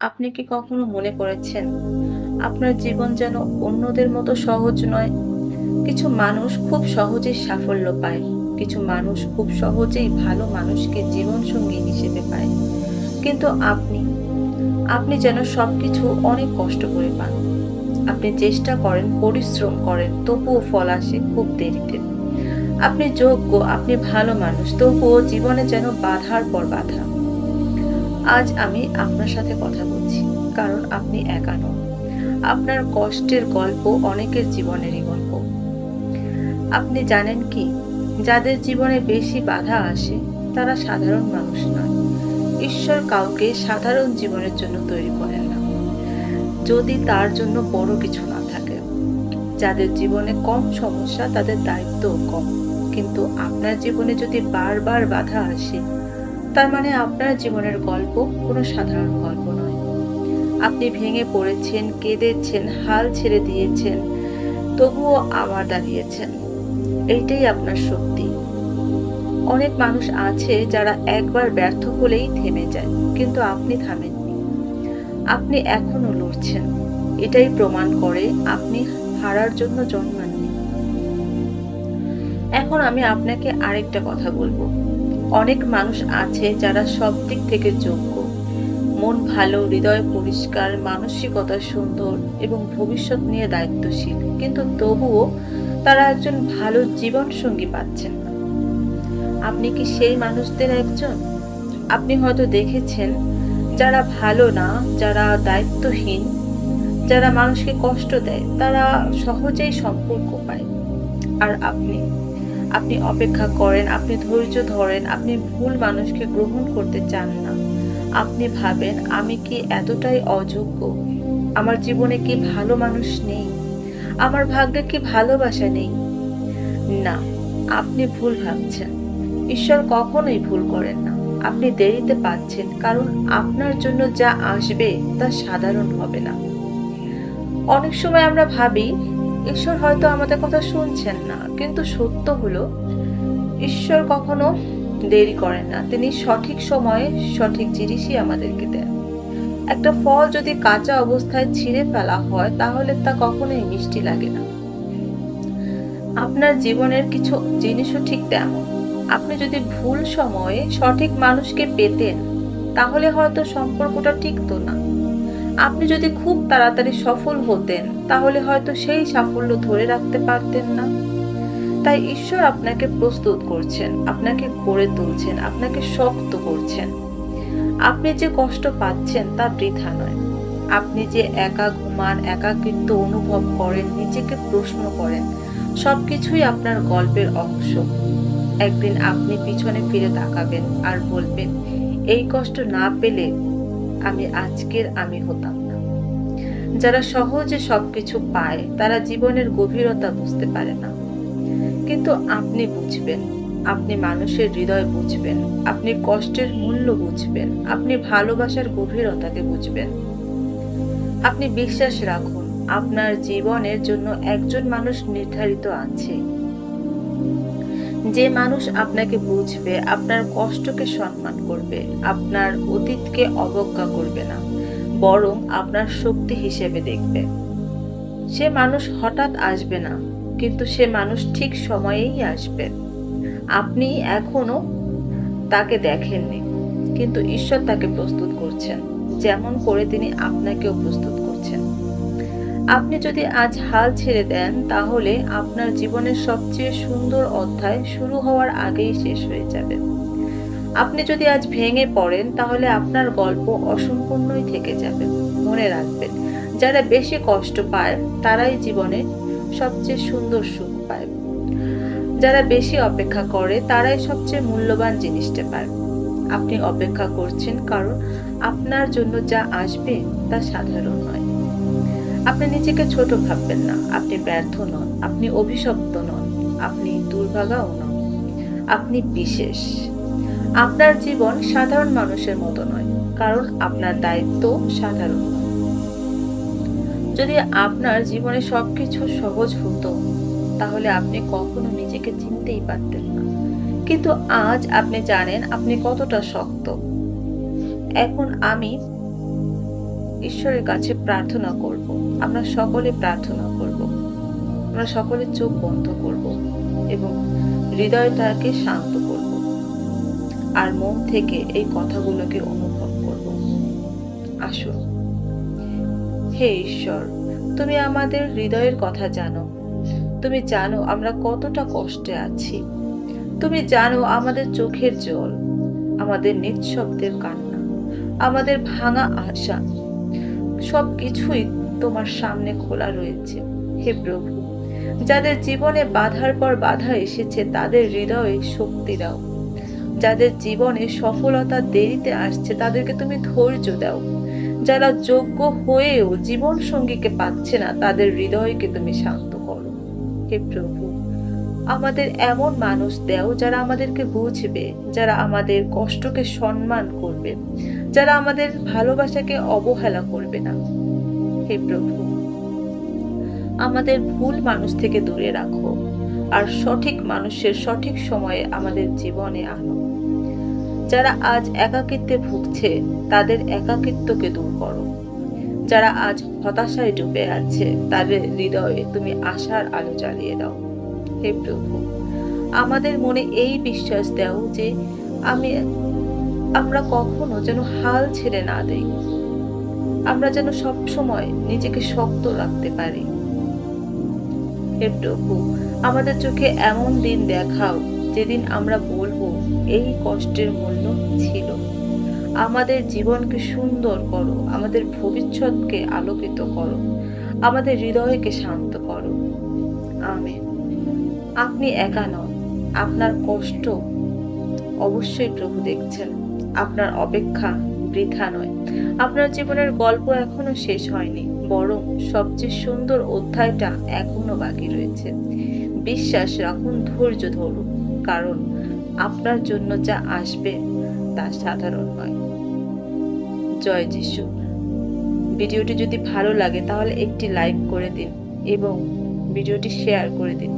আপনি কি কখনো মনে করেছেন, আপনার জীবন যেন অন্যদের মতো সহজ নয়? কিছু মানুষ খুব সহজেই সাফল্য পায়, কিছু মানুষ খুব সহজেই ভালো মানুষকে জীবনসঙ্গী হিসেবে পায়। কিন্তু আপনি আপনি যেন সবকিছু অনেক কষ্ট করে পান। আপনি চেষ্টা করেন, পরিশ্রম করেন, তবুও ফল আসে খুব দেরিতে। আপনি যোগ্য, আপনি ভালো মানুষ, তবুও জীবনে যেন বাধার পর বাধা। আজ আমি আপনার সাথে কথা বলছি, কারণ আপনি একা নন। আপনার কষ্টের গল্প অনেকের জীবনেরই গল্প। আপনি জানেন কি, যাদের জীবনে বেশি বাধা আসে, তারা সাধারণ মানুষ নয়। ঈশ্বর কাউকে সাধারণ জীবনের জন্য তৈরি করেন না। যদি তার জন্য বড় কিছু না থাকে, যাদের জীবনে কম সমস্যা তাদের দায়িত্বও কম। কিন্তু আপনার জীবনে যদি বারবার বাধা আসে তার মানে আপনার জীবনের গল্প কোনো সাধারণ গল্প নয়। আপনি ভেঙে পড়েছেন, কেঁদেছেন, হাল ছেড়ে দিয়েছেন, তবুও আবার দাঁড়িয়েছেন এইটাই আপনার শক্তি। অনেক মানুষ আছে যারা একবার ব্যর্থ হলেই থেমে যায়, কিন্তু আপনি থামেননি আপনি এখনও লড়ছেন। এটাই প্রমাণ করে আপনি হারার জন্য জন্মাননি। এখন আমি আপনাকে আরেকটা কথা বলব। অনেক মানুষ আছে যারা সব দিক থেকে যোগ্য। মন ভালো, হৃদয় পরিষ্কার, মানসিকতা সুন্দর এবং ভবিষ্যৎ নিয়ে দায়িত্বশীল। কিন্তু তবুও তারা একজন ভালো জীবন সঙ্গী পাচ্ছেন না। আপনি কি সেই মানুষদের একজন? আপনি হয়তো দেখেছেন, যারা ভালো না, যারা দায়িত্বহীন, যারা মানুষকে কষ্ট দেয়, তারা সহজেই সম্পর্ক পায়। আর আপনি? আপনি অপেক্ষা করেন, আপনি ধৈর্য ধরেন, আপনি ভুল মানুষকে গ্রহণ করতে চান না। আপনি ভাবেন, আমি কি এতটাই অযোগ্য? আমার জীবনে কি ভালো মানুষ নেই? আমার ভাগ্যে কি ভালোবাসা নেই? না, আপনি ভুল ভাবছেন। ঈশ্বর কখনোই ভুল করেন না। আপনি দেরিতে পাচ্ছেন, কারণ আপনার জন্য যা আসবে তা সাধারণ হবে না। অনেক সময় আমরা ভাবি ঈশ্বর হয়তো আমাদের কথা শুনছেন না, কিন্তু সত্য হলো, ঈশ্বর কখনো দেরি করেন না। তিনি সঠিক সময়ে সঠিক জিনিসই আমাদেরকে দেন। একটা ফল যদি কাঁচা অবস্থায় ছিঁড়ে ফেলা হয়, তাহলে তা কখনোই মিষ্টি লাগে না। আপনার জীবনের কিছু জিনিসও ঠিক তেমন। আপনি যদি ভুল সময়ে সঠিক মানুষকে পেতেন, তাহলে হয়তো সম্পর্কটা টিকতো না। আপনি যদি খুব তাড়াতাড়ি সফল হতেন, তাহলে হয়তো সেই সাফল্য ধরে রাখতে পারতেন না। তাই ঈশ্বর আপনাকে প্রস্তুত করছেন, আপনাকে গড়ে তুলছেন, আপনাকে শক্ত করছেন। আপনি যে কষ্ট পাচ্ছেন তা বৃথা নয়। আপনি যে একা ঘুমান, একাকিত্ব অনুভব করেন, নিজেকে প্রশ্ন করেন, সবকিছুই আপনার গল্পের অংশ। একদিন আপনি পিছনে ফিরে তাকাবেন আর বলবেন, এই কষ্ট না পেলে আমি আজকের আমি হতাম না। যারা সহজে সবকিছু পায়, তারা জীবনের গভীরতা বুঝতে পারে না। কিন্তু আপনি বুঝবেন, আপনি মানুষের হৃদয় বুঝবেন, আপনি কষ্টের মূল্য বুঝবেন, আপনি ভালোবাসার গভীরতাকে বুঝবেন। আপনি বিশ্বাস রাখুন, আপনার জীবনের জন্য একজন মানুষ নির্ধারিত আছে। যে মানুষ আপনাকে বুঝবে, আপনার কষ্টকে সম্মান করবে, আপনার অতীতকে অবজ্ঞা করবে না, বরং আপনার শক্তি হিসেবে দেখবে। সে মানুষ হঠাৎ আসবে না, কিন্তু সে মানুষ ঠিক সময়েই আসবে। আপনি এখনও তাকে দেখেননি, কিন্তু ঈশ্বর তাকে প্রস্তুত করছেন, যেমন করে তিনি আপনাকেও প্রস্তুত করছেন। আপনি যদি আজ হাল ছেড়ে দেন, তাহলে আপনার জীবনের সবচেয়ে সুন্দর অধ্যায় শুরু হওয়ার আগেই শেষ হয়ে যাবে। আপনি যদি আজ ভেঙে পড়েন, তাহলে আপনার গল্প অসম্পূর্ণই থেকে যাবে। মনে রাখবেন, যারা বেশি কষ্ট পায়, তারাই জীবনে সবচেয়ে সুন্দর সুখ পায়। যারা বেশি অপেক্ষা করে, তারাই সবচেয়ে মূল্যবান জিনিসটা পায়। আপনি অপেক্ষা করছেন কারণ আপনার জন্য যা আসবে, তা সাধারণ নয়। আপনি নিজেকে ছোট ভাববেন না। আপনি ব্যর্থ নন, আপনি অভিশপ্ত নন, আপনি দুর্ভাগাও নন, আপনি বিশেষ। আপনার জীবন সাধারণ মানুষের মতো নয়, কারণ আপনার দায়িত্ব সাধারণ। যদি আপনার জীবনে সবকিছু সহজ হতো, তাহলে আপনি কখনো নিজেকে চিনতেই পারতেন না। কিন্তু আজ আপনি জানেন আপনি কতটা শক্ত। এখন আমি ঈশ্বরের কাছে প্রার্থনা করব। আমরা সকলে প্রার্থনা করব। আমরা সকলে চোখ বন্ধ করব এবং হৃদয়টাকে শান্ত করব আর মন থেকে এই কথাগুলোকে অনুভব করব। আসুন। হে ঈশ্বর, তুমি আমাদের হৃদয়ের কথা জানো। তুমি জানো আমরা কতটা কষ্টে আছি। তুমি জানো আমাদের চোখের জল, আমাদের নিঃশব্দের কান্না, আমাদের ভাঙা আশা সব কিছুই তোমার সামনে খোলা রয়েছে। হে প্রভু, যাদের জীবনে বাধার পর বাধা এসেছে, তাদের হৃদয়ে শক্তি দাও। যাদের জীবনে সফলতা দেরিতে আসছে, তাদেরকে তুমি ধৈর্য দাও। যারা যোগ্য হয়েও জীবন সঙ্গীকে পাচ্ছে না, তাদের হৃদয়কে তুমি শান্ত করো। হে প্রভু, আমাদের এমন মানুষ দেও যারা আমাদেরকে বুঝবে, যারা আমাদের কষ্টকে সম্মান করবে, যারা আমাদের ভালোবাসাকে অবহেলা করবে না। হে প্রভু। আমাদের ভুল মানুষ থেকে দূরে রাখো, আর সঠিক মানুষের সঠিক সময়ে আমাদের জীবনে আনো। যারা আজ একাকিত্বে ভুগছে, তাদের একাকিত্বকে দূর করো। যারা আজ হতাশায় ডুবে আছে, তাদের হৃদয়ে তুমি আশার আলো জ্বালিয়ে দাও। হে প্রভু, আমাদের মনে এই বিশ্বাস দাও যে আমি, আমরা কখনো যেন হাল ছেড়ে না দেই। আমরা যেন সব সময় নিজেকে শক্ত রাখতে পারি। হে প্রভু, আমাদের চোখে এমন দিন দেখাও যেদিন আমরা বলব এই কষ্টের মূল্য ছিল। আমাদের জীবনকে সুন্দর করো, আমাদের ভবিষ্যৎকে আলোকিত করো, আমাদের হৃদয়কে শান্ত করো। আমি আপনি একা নন, আপনার কষ্ট অবশ্যই প্রভু দেখছেন, আপনার অপেক্ষা বৃথা নয়। আপনার জীবনের গল্প এখনও শেষ হয়নি, বরং সবচেয়ে সুন্দর অধ্যায়টা এখনও বাকি রয়েছে। বিশ্বাস রাখুন, ধৈর্য ধরুন, কারণ আপনার জন্য যা আসবে তা সাধারণ নয়। জয় যিশু। ভিডিওটি যদি ভালো লাগে তাহলে একটি লাইক করে দিন এবং ভিডিওটি শেয়ার করে দিন।